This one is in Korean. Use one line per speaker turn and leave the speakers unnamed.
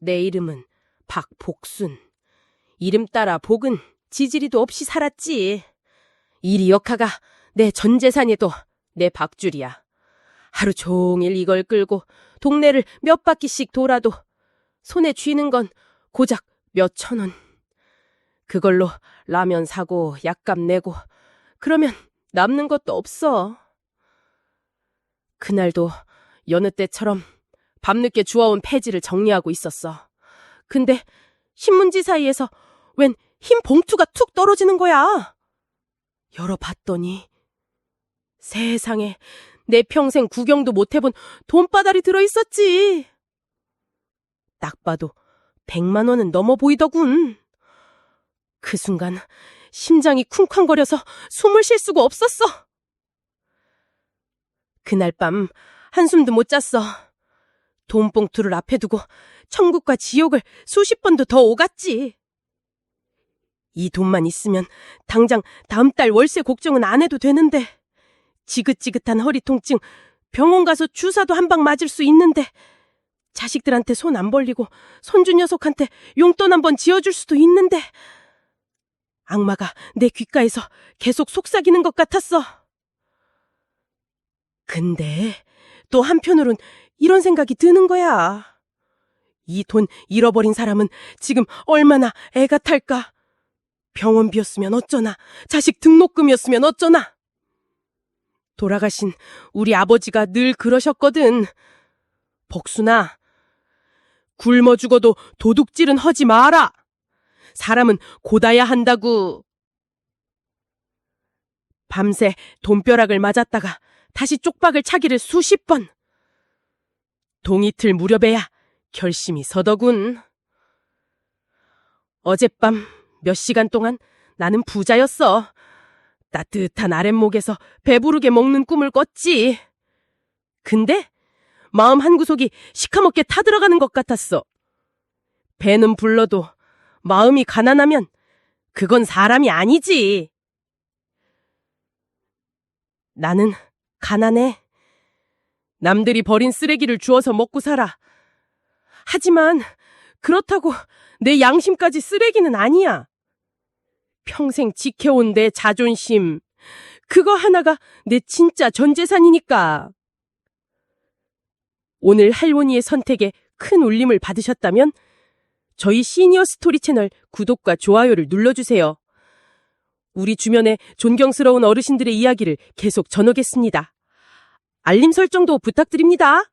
내 이름은 박복순. 이름 따라 복은 지지리도 없이 살았지. 이리 역하가 내 전 재산에도 내 박줄이야. 하루 종일 이걸 끌고 동네를 몇 바퀴씩 돌아도 손에 쥐는 건 고작 몇 천 원. 그걸로 라면 사고 약값 내고 그러면 남는 것도 없어. 그날도 여느 때처럼 밤늦게 주워온 폐지를 정리하고 있었어. 근데 신문지 사이에서 웬 흰 봉투가 툭 떨어지는 거야. 열어봤더니 세상에 내 평생 구경도 못 해본 돈바달이 들어있었지. 딱 봐도 백만 원은 넘어 보이더군. 그 순간 심장이 쿵쾅거려서 숨을 쉴 수가 없었어. 그날 밤 한숨도 못 잤어. 돈봉투를 앞에 두고 천국과 지옥을 수십 번도 더 오갔지. 이 돈만 있으면 당장 다음 달 월세 걱정은 안 해도 되는데 지긋지긋한 허리 통증 병원 가서 주사도 한 방 맞을 수 있는데 자식들한테 손 안 벌리고 손주 녀석한테 용돈 한 번 지어줄 수도 있는데 악마가 내 귓가에서 계속 속삭이는 것 같았어. 근데 또 한편으론 이런 생각이 드는 거야. 이 돈 잃어버린 사람은 지금 얼마나 애가 탈까? 병원비였으면 어쩌나, 자식 등록금이었으면 어쩌나. 돌아가신 우리 아버지가 늘 그러셨거든. 복순아, 굶어 죽어도 도둑질은 하지 마라. 사람은 고다야 한다고. 밤새 돈벼락을 맞았다가 다시 쪽박을 차기를 수십 번. 동이틀 무렵에야 결심이 서더군. 어젯밤 몇 시간 동안 나는 부자였어. 따뜻한 아랫목에서 배부르게 먹는 꿈을 꿨지. 근데 마음 한구석이 시커멓게 타들어가는 것 같았어. 배는 불러도 마음이 가난하면 그건 사람이 아니지. 나는 가난해. 남들이 버린 쓰레기를 주워서 먹고 살아. 하지만 그렇다고 내 양심까지 쓰레기는 아니야. 평생 지켜온 내 자존심. 그거 하나가 내 진짜 전 재산이니까. 오늘 할머니의 선택에 큰 울림을 받으셨다면 저희 시니어 스토리 채널 구독과 좋아요를 눌러주세요. 우리 주변의 존경스러운 어르신들의 이야기를 계속 전하겠습니다. 알림 설정도 부탁드립니다.